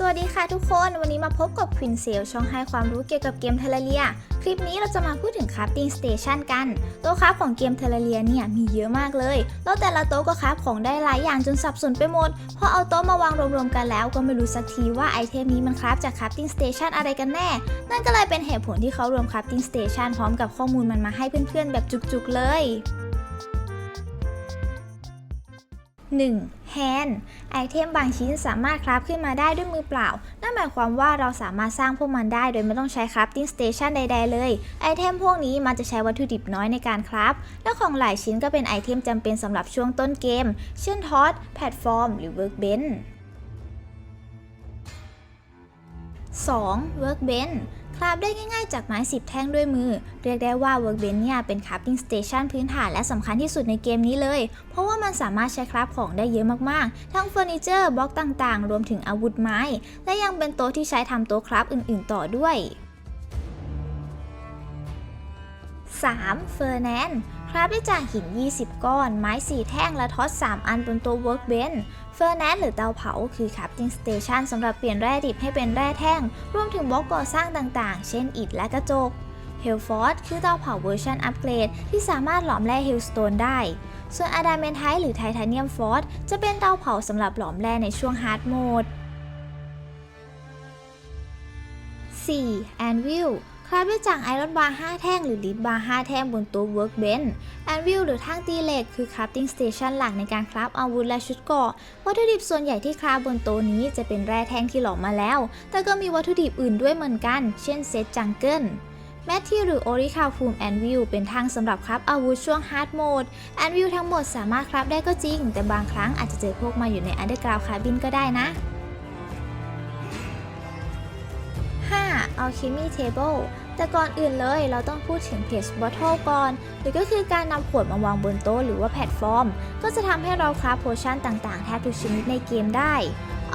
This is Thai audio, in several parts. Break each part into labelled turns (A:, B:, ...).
A: สวัสดีค่ะทุกคนวันนี้มาพบกับควินเซลช่องให้ความรู้เกี่ยวกับเกมเทเลเรีย คลิปนี้เราจะมาพูดถึงคราฟติ้งสเตชันกัน โต๊ะคราฟของเกมเทเลเรียเนี่ยมีเยอะมากเลย แล้วแต่ละโต๊ะก็คราฟของได้หลายอย่างจนสับสนไปหมด พอเอาโต๊ะมาวางรวมๆกันแล้วก็ไม่รู้สักทีว่าไอเทมนี้มันคราฟจากคราฟติ้งสเตชันอะไรกันแน่ นั่นก็เลยเป็นเหตุผลที่เขารวมคราฟติ้งสเตชันพร้อมกับข้อมูลมันมาให้เพื่อนๆแบบจุกๆเลย 1. Hand ไอเทมบางชิ้นสามารถคราฟขึ้นมาได้ด้วยมือเปล่า นั่นหมายความว่าเราสามารถสร้างพวกมันได้โดยไม่ต้องใช้คราฟติ้งสเตชันใดๆเลย ไอเทมพวกนี้มันจะใช้วัตถุดิบน้อยในการคราฟ และของหลายชิ้นก็เป็นไอเทมจำเป็นสำหรับช่วงต้นเกม เช่นทอสแพลตฟอร์ม หรือเวิร์กเบน 2. Workbench คราฟได้ง่ายๆจากไม้ 10 แท่งด้วยมือ เรียกได้ว่า Workbench เนี่ยเป็น Crafting Station พื้นฐานและสำคัญที่สุดในเกมนี้เลย เพราะว่ามันสามารถใช้คราฟของได้เยอะมากๆ ทั้งเฟอร์นิเจอร์บล็อกต่างๆ รวมถึงอาวุธไม้ และยังเป็นโต๊ะที่ใช้ทำโต๊ะคราฟอื่นๆ ต่อด้วย 3. เฟอร์แนนคราฟได้จากหิน 20 ก้อน ไม้ 4 แท่งและท็อต 3 อันบนโต๊ะ Workbench เฟอร์แนนหรือเตาเผาคือ Crafting Station สำหรับเปลี่ยนแร่ดิบให้เป็นแร่แท่ง รวมถึงบล็อกก่อสร้างต่างๆ เช่นอิฐและกระจก h e l f o r d คือเตาเผาเวอร์ชันอัปเกรด ที่สามารถหลอมแร่ Hellstone ได้ ส่วน Adamantite หรือ Titanium Forge จะเป็นเตาเผาสำหรับหลอมแร่ในช่วง Hard Mode 4. Anvil คราฟด้วยจากไอรอนบาร์5แท่งหรือลิดบาร์5แท่งบนโต๊ะ Workbench Anvil หรือทางตีเหล็กคือ Crafting Station หลักในการคราฟอาวุธและชุดเกราะวัตถุดิบส่วนใหญ่ที่คราฟบนโต๊ะนี้จะเป็นแร่แท่งที่หลอมมาแล้ว แต่ก็มีวัตถุดิบอื่นด้วยเหมือนกัน เช่นเซตจังเกิลแมทที่หรือโอริคาฟูมแอนวิลเป็นทางสำหรับคราฟอาวุธช่วงฮาร์ดโหมดแอนวิลทั้งหมดสามารถคราฟได้ก็จริง แต่บางครั้งอาจจะเจอพวกมาอยู่ในอันเดอร์กราวคาบินก็ได้นะ Alchemy Table แต่ก่อนอื่นเลยเราต้องพูดถึง Page Bottle ก่อน หรือก็คือการนำขวดมาวางบนโต๊ะหรือว่าแพลตฟอร์ม ก็จะทำให้เราคราฟโพชั่นต่างๆ แทบทุกชนิดในเกมได้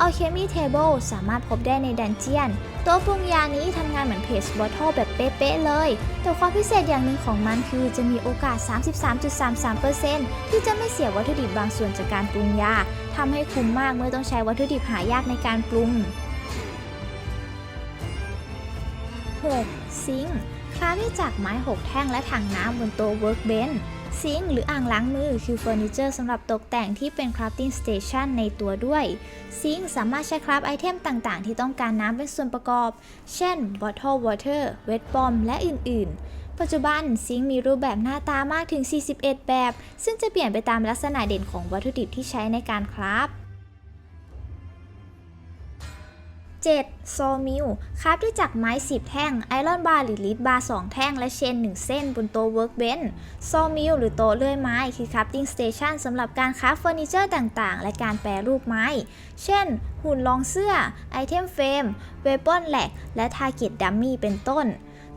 A: Alchemy Table สามารถพบได้ในดันเจียนโต๊ะปรุงยานี้ทำงานเหมือน Page Bottle แบบเป๊ะๆเลย แต่ความพิเศษอย่างหนึ่งของมันคือจะมีโอกาส 33.33%ที่จะไม่เสียวัตถุดิบบางส่วนจากการปรุงยาทำให้คุ้มมากเมื่อต้องใช้วัตถุดิบหายากในการปรุง 6. ซิงค์คราฟได้จากไม้ 6 แท่งและถังน้ำบนโต๊ะ Workbench ซิงค์หรืออ่างล้างมือคือเฟอร์นิเจอร์สำหรับตกแต่งที่เป็น Crafting Station ในตัวด้วย ซิงค์สามารถใช้คราฟไอเทมต่างๆ ที่ต้องการน้ำเป็นส่วนประกอบ เช่น Bottle Water Wet Bomb และอื่นๆปัจจุบันซิงค์มีรูปแบบหน้าตามากถึง 41 แบบ ซึ่งจะเปลี่ยนไปตามลักษณะเด่นของวัตถุดิบที่ใช้ในการคราฟ 7. โซมิลคราฟด้จากไม้ 10 แท่ง ไอรอนบาร์หรือลิดบาร์ 2 แท่ง และเชน 1 เส้นบนโต๊ะเวิร์กเบนโซมิลหรือโต๊ะเลื่อยไม้ คือคราฟติ้งสเตชันสำหรับการคราฟเฟอร์นิเจอร์ต่างๆ และการแปรรูปไม้ เช่น หุ่นรองเสื้อ ไอเทมเฟรมเวปอนแหลกและทาร์เก็ตดัมมี่เป็นต้น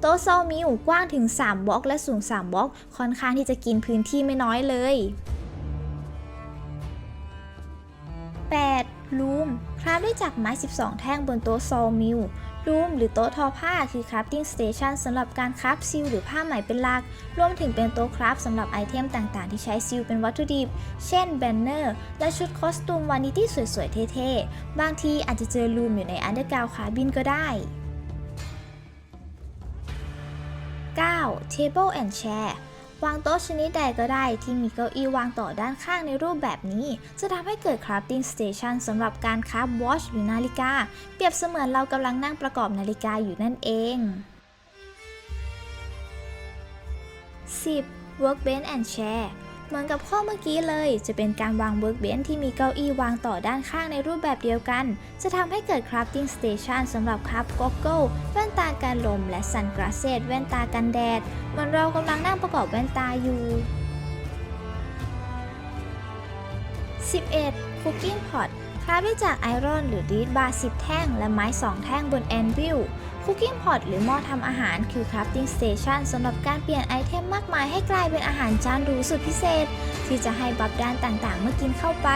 A: โต๊ะโซมิลกว้างถึง 3บล็อก และสูง 3บล็อก ค่อนข้างที่จะกินพื้นที่ไม่น้อยเลย 8. ลูม ราฟได้จากไม้ 12 แท่งบนโต๊ะซอลมิลลูมหรือโต๊ะทอผ้าคือคราฟติ้งสเตชันสำหรับการคราฟซิลหรือผ้าไหมเป็นหลัก รวมถึงเป็นโต๊ะคราฟสำหรับไอเทมต่างๆ ที่ใช้ซิลเป็นวัตถุดิบ เช่นแบนเนอร์ และชุดคอสตูมวานิตี้สวยๆ เท่ๆ บางทีอาจจะเจอลูมอยู่ในอันเดอร์กราวคาบินก็ได้ 9. Table and Chair วางโต๊ะชนิดใดก็ได้ที่มีเก้าอี้วางต่อด้านข้างในรูปแบบนี้ จะทำให้เกิด crafting station สำหรับการคราฟ watch หรือนาฬิกา เปรียบเสมือนเรากำลังนั่งประกอบนาฬิกาอยู่นั่นเอง 10. workbench and chair เหมือนกับข้อเมื่อกี้เลย จะเป็นการวาง workbench ที่มีเก้าอี้วางต่อด้านข้างในรูปแบบเดียวกัน จะทำให้เกิด crafting station สำหรับคราฟ goggle แว่นตากันลม และ sunglasses แว่นตากันแดดเหมือนเรากำลังนั่งประกอบแว่นตาอยู่ 11. cooking pot คราฟได้จากไอรอนหรือรีดบาร์10 แท่ง และไม้ 2 แท่งบนแอนวิล Cooking Pot หรือหม้อทำอาหารคือ Crafting Station สำหรับการเปลี่ยนไอเทมมากมายให้กลายเป็นอาหารจานหรูสุดพิเศษ ที่จะให้บัฟด้านต่างๆ เมื่อกินเข้าไป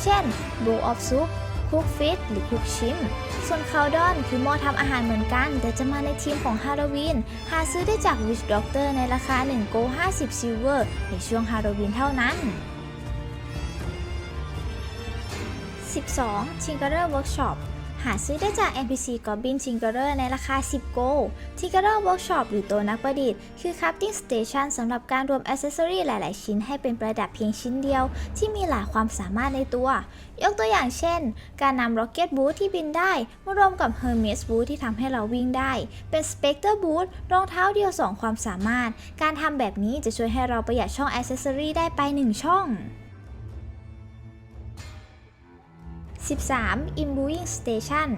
A: เช่น Bowl of Soup Cook Fish หรือ Cook Shrimp ส่วนคาวดอนคือหม้อทำอาหารเหมือนกัน แต่จะมาในทีมของฮาโลวีน หาซื้อได้จาก Witch Doctor ในราคา1 Go 50 Silver ในช่วงฮาโลวีนเท่านั้น 12. Tinkerer Workshop หาซื้อได้จาก NPC Goblin Tinkerer ในราคา 10 Go Tinkerer Workshop หรือตัวนักประดิษฐ์ คือ Crafting Station สำหรับการรวม Accessory หลาย ๆ ชิ้นให้เป็นประดับเพียงชิ้นเดียว ที่มีหลายความสามารถในตัว ยกตัวอย่างเช่น การนำ Rocket Boot ที่บินได้ มารวมกับ Hermes Boot ที่ทำให้เราวิ่งได้ เป็น Spectre Boot รองเท้าเดียว 2 ความสามารถ การทำแบบนี้จะช่วยให้เราประหยัดช่อง Accessory ได้ไป 1 ช่อง 13. Imbuing Station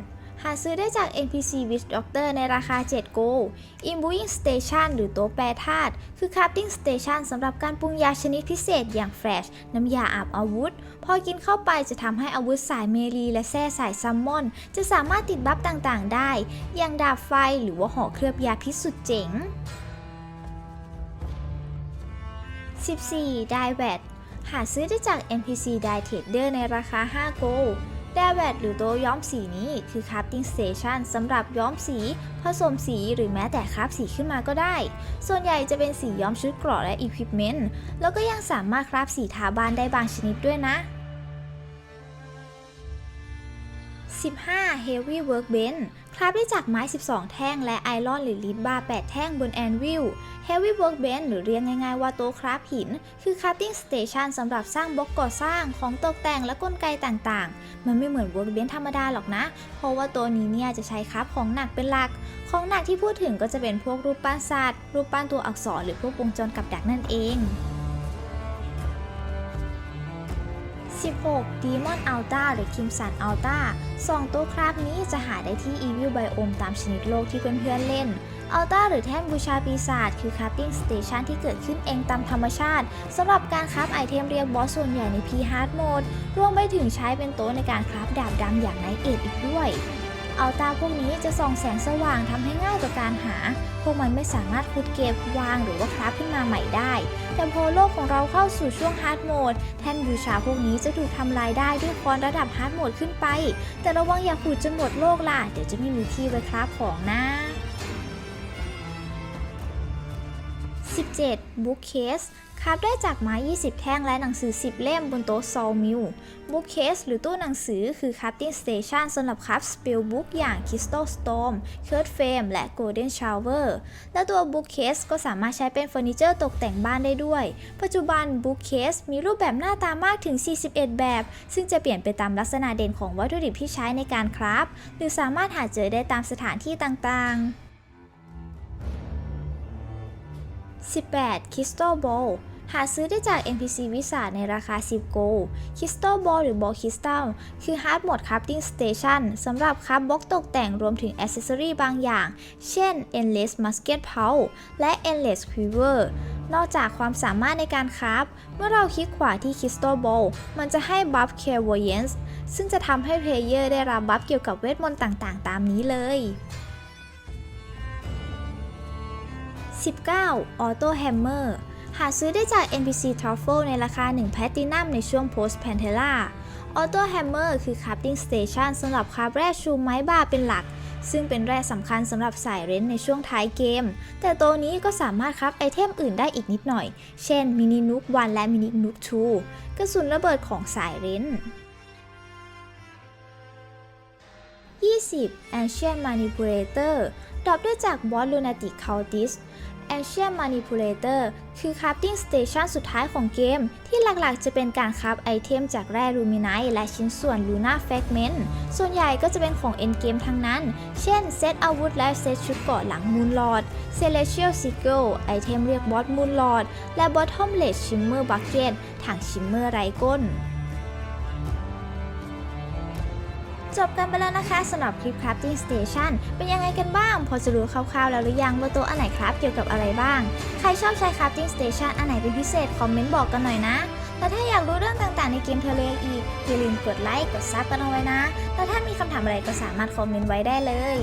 A: หาซื้อได้จาก NPC with Doctor ในราคา7 Go Imbuing Station หรือโต๊ะแปรธาตุ คือ Crafting Station สำหรับการปรุงยาชนิดพิเศษอย่างแฟลช น้ำยาอาบอาวุธ พอกินเข้าไปจะทำให้อาวุธสายเมลีและแส้สายซัมมอน จะสามารถติดบัฟต่างๆ ได้ อย่างดาบไฟหรือว่าห่อเคลือบยาพิษสุดเจ๋ง 14. d i v e t หาซื้อได้จาก NPC d i Trader ในราคา5 Go แดแวดหรือโตย้อมสีนี้คือคราฟติ้งสเตชันสำหรับย้อมสี ผสมสีหรือแม้แต่คราฟสีขึ้นมาก็ได้ ส่วนใหญ่จะเป็นสีย้อมชุดเกราะและอุปกรณ์แล้วก็ยังสามารถคราฟสีทาบ้านได้บางชนิดด้วยนะ 15. Heavy Workbench คราฟได้จากไม้ 12 แท่งและไอรอนหรือลิดบาร์8แท่งบนแอนวิล Heavy Workbench หรือเรียกง่ายๆว่าโต๊ะคราฟหิน คือ Crafting Station สำหรับสร้างบล็อกก่อสร้างของตกแต่งและกลไกต่างๆ มันไม่เหมือน Workbench ธรรมดาหรอกนะ เพราะว่าตัวนี้เนี่ยจะใช้คราฟของหนักเป็นหลัก ของหนักที่พูดถึงก็จะเป็นพวกรูปปั้นสัตว์ รูปปั้นตัวอักษรหรือพวกวงจรกับดักนั่นเอง 16 Demon Alta หรือ Crimson Altar สองตัวคราบนี้จะหาได้ที่ Evil Biome ตามชนิดโลกที่เพื่อนๆเล่น Altar หรือแท่นบูชาปีศาจคือ Crafting Station ที่เกิดขึ้นเองตามธรรมชาติสำหรับการคราฟไอเทมเรียกบอสส่วนใหญ่ใน P Hard Mode รวมไปถึงใช้เป็นโต๊ะในการคราฟดาบดำอย่างไนเอทอีกด้วย อัลตาพวกนี้จะส่องแสงสว่างทำให้ง่ายต่อการหา พวกมันไม่สามารถขุดเก็บวางหรือว่าคราฟขึ้นมาใหม่ได้ แต่พอโลกของเราเข้าสู่ช่วงฮาร์ดโหมดแท่นบูชาพวกนี้จะถูกทำลายได้ด้วยคอนระดับฮาร์ดโหมดขึ้นไป แต่ระวังอย่าขุดจนหมดโลกล่ะ เดี๋ยวจะไม่มีที่ไว้คราฟของนะ 17 Bookcase คราฟได้จากไม้ 20 แท่งและหนังสือ 10 เล่มบนโต๊ะซอลมิล Bookcase หรือตู้หนังสือคือ Crafting Station สำหรับคราฟ Spell Book อย่าง Crystal Storm Curse Frame และ Golden Shower และตัว Bookcase ก็สามารถใช้เป็นเฟอร์นิเจอร์ตกแต่งบ้านได้ด้วย ปัจจุบัน Bookcase มีรูปแบบหน้าตามากถึง 41 แบบ ซึ่งจะเปลี่ยนไปตามลักษณะเด่นของวัตถุดิบที่ใช้ในการคราฟหรือสามารถหาเจอได้ตามสถานที่ต่างๆ 18 Crystal Ball หาซื้อได้จาก NPC วิสาในราคา 10 Go Crystal Ball หรือ Ball Crystal คือ Hard Mode Crafting Station สำหรับคราฟบล็อกตกแต่งรวมถึง Accessory บางอย่าง เช่น Endless Musket Pouch และ Endless Quiver นอกจากความสามารถในการคราฟ เมื่อเราคลิกขวาที่ Crystal Ball มันจะให้บัฟ Clairvoyance ซึ่งจะทำให้เพลเยอร์ได้รับบัฟเกี่ยวกับเวทมนต์ต่างๆ ตามนี้เลย 19 Auto Hammer หาซื้อได้จาก NPC Truffle ในราคา 1 แพลตินัมในช่วง Post Pantera Auto Hammer คือ Crafting Station สำหรับคราฟแร่ชูไม้บาเป็นหลัก ซึ่งเป็นแร่สำคัญสำหรับสายเรนในช่วงท้ายเกม แต่ตัวนี้ก็สามารถคราฟไอเทมอื่นได้อีกนิดหน่อย เช่นมินินุก1และมินินุก2กระสุนระเบิดของสายเรน20 Ancient Manipulator ตอบด้วยจากบอสลูนาติกคาลติสแอเชียมานิพูเลเตอร์คือคราฟติ้งสเตชันสุดท้ายของเกม ที่หลักๆจะเป็นการคราฟไอเทมจากแร่ลูมิไนท์และชิ้นส่วนลูน่าแฟกเมนต์ส่วนใหญ่ก็จะเป็นของเอ็นเกมทั้งนั้น เช่น เซตอาวุธและเซตชุดเกาะหลังมูนลอดเซเลเชียลซิเกิลไอเทมเรียกบอสมูนลอดและบอททอมเลดชิมเมอร์บักเก็ตถังชิมเมอร์ไรก้น จบกันไปแล้วนะคะสำหรับคลิป Crafting Station เป็นยังไงกันบ้าง พอจะรู้คร่าวๆแล้วหรือยังว่าตัวอันไหนครับเกี่ยวกับอะไรบ้าง ใครชอบใช้ Crafting Station อันไหนเป็นพิเศษ คอมเมนต์บอกกันหน่อยนะแล้วถ้าอยากรู้เรื่องต่างๆในเกมเทเลอีกอย่าลืมกดไลค์กดซับกันเอาไว้นะแล้วถ้ามีคำถามอะไรก็สามารถคอมเมนต์ไว้ได้เลย